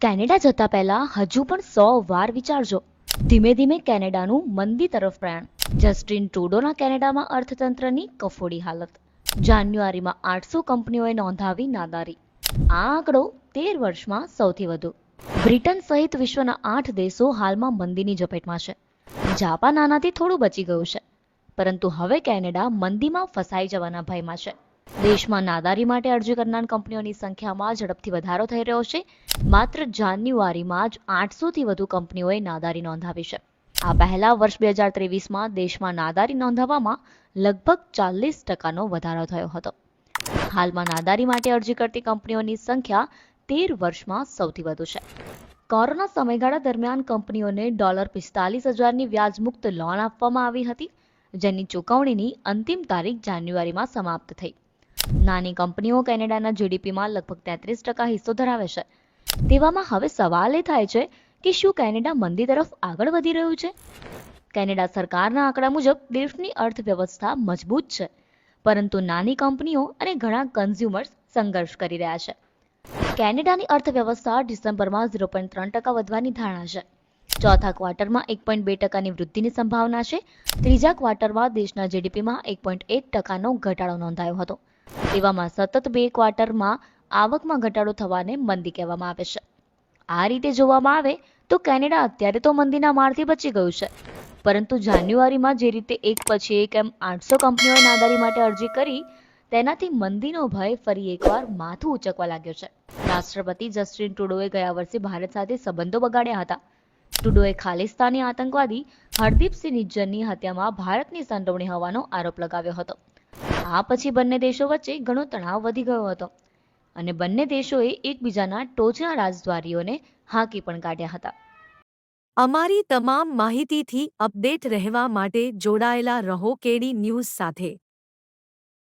Canada જતા પહેલા હજુ પણ સો વાર વિચારજો. ધીમે ધીમે કેનેડાનું મંદી તરફ પ્રયાણ. જસ્ટિન ટ્રુડોના કેનેડામાં અર્થતંત્રની કફોડી હાલત. જાન્યુઆરીમાં આઠસો કંપનીઓએ નોંધાવી નાદારી. આ આંકડો તેર વર્ષમાં સૌથી વધુ. બ્રિટન સહિત વિશ્વના આઠ દેશો હાલમાં મંદીની ઝપેટમાં છે. જાપાન આનાથી થોડું બચી ગયું છે. પરંતુ હવે કેનેડા મંદીમાં ફસાઈ જવાના ભયમાં છે. દેશમાં નાદારી માટે અરજી કરનાર કંપનીઓની સંખ્યામાં ઝડપથી વધારો થઈ રહ્યો છે. માત્ર જાન્યુઆરીમાં જ આઠસોથી વધુ કંપનીઓએ નાદારી નોંધાવી છે. આ પહેલા વર્ષ બે હજાર ત્રેવીસમાં દેશમાં નાદારી નોંધાવવામાં લગભગ ચાલીસ ટકાનો વધારો થયો હતો. હાલમાં નાદારી માટે અરજી કરતી કંપનીઓની સંખ્યા તેર વર્ષમાં સૌથી વધુ છે. કોરોના સમયગાળા દરમિયાન કંપનીઓને ડોલર પિસ્તાલીસ હજારની વ્યાજમુક્ત લોન આપવામાં આવી હતી, જેની ચૂકવણીની અંતિમ તારીખ જાન્યુઆરીમાં સમાપ્ત થઈ. નાની કંપનીઓ કેનેડાના જીડીપીમાં લગભગ તેત્રીસ ટકા હિસ્સો ધરાવે છે. તેવામાં હવે સવાલ એ થાય છે કે શું કેનેડા મંદી તરફ આગળ વધી રહ્યું છે? કેનેડા સરકારના આંકડા મુજબ દેશની અર્થવ્યવસ્થા મજબૂત છે, પરંતુ નાની કંપનીઓ અને ઘણા કન્ઝ્યુમર્સ સંઘર્ષ કરી રહ્યા છે. કેનેડાની અર્થવ્યવસ્થા ડિસેમ્બરમાં ઝીરો પોઈન્ટ ત્રણ ટકા વધવાની ધારણા છે. ચોથા ક્વાર્ટરમાં એક પોઈન્ટ બે ટકાની વૃદ્ધિની સંભાવના છે. ત્રીજા ક્વાર્ટરમાં દેશના જીડીપીમાં એક પોઈન્ટ એક ટકાનો ઘટાડો નોંધાયો હતો. તેવામાં સતત બે ક્વાર્ટરમાં આવકમાં ઘટાડો થવાને મંદી કહેવામાં આવે છે. આ રીતે જોવામાં આવે તો કેનેડા અત્યારે તો મંદીના મારથી બચી ગયું છે. પરંતુ જાન્યુઆરીમાં જે રીતે એક પછી એક એમ આઠસો કંપનીઓએ નાદારી માટે અરજી કરી, તેનાથી મંદીનો ભય ફરી એકવાર માથું ઉચકવા લાગ્યો છે. રાષ્ટ્રપતિ જસ્ટિન ટ્રુડોએ ગયા વર્ષે ભારત સાથે સંબંધો બગાડ્યા હતા. ટ્રુડોએ ખાલિસ્તાની આતંકવાદી હરદીપસિંહ નિજ્જરની હત્યામાં ભારતની સંડોવણી હોવાનો આરોપ લગાવ્યો હતો. આ પછી બંને દેશો વચ્ચે ઘણો તણાવ વધી ગયો હતો અને બંને દેશોએ એકબીજાના ટોચના રાજદ્વારીઓને હાંકી પણ કાઢ્યા હતા. અમારી તમામ માહિતીથી અપડેટ રહેવા માટે જોડાયેલા રહો કેડી ન્યૂઝ સાથે.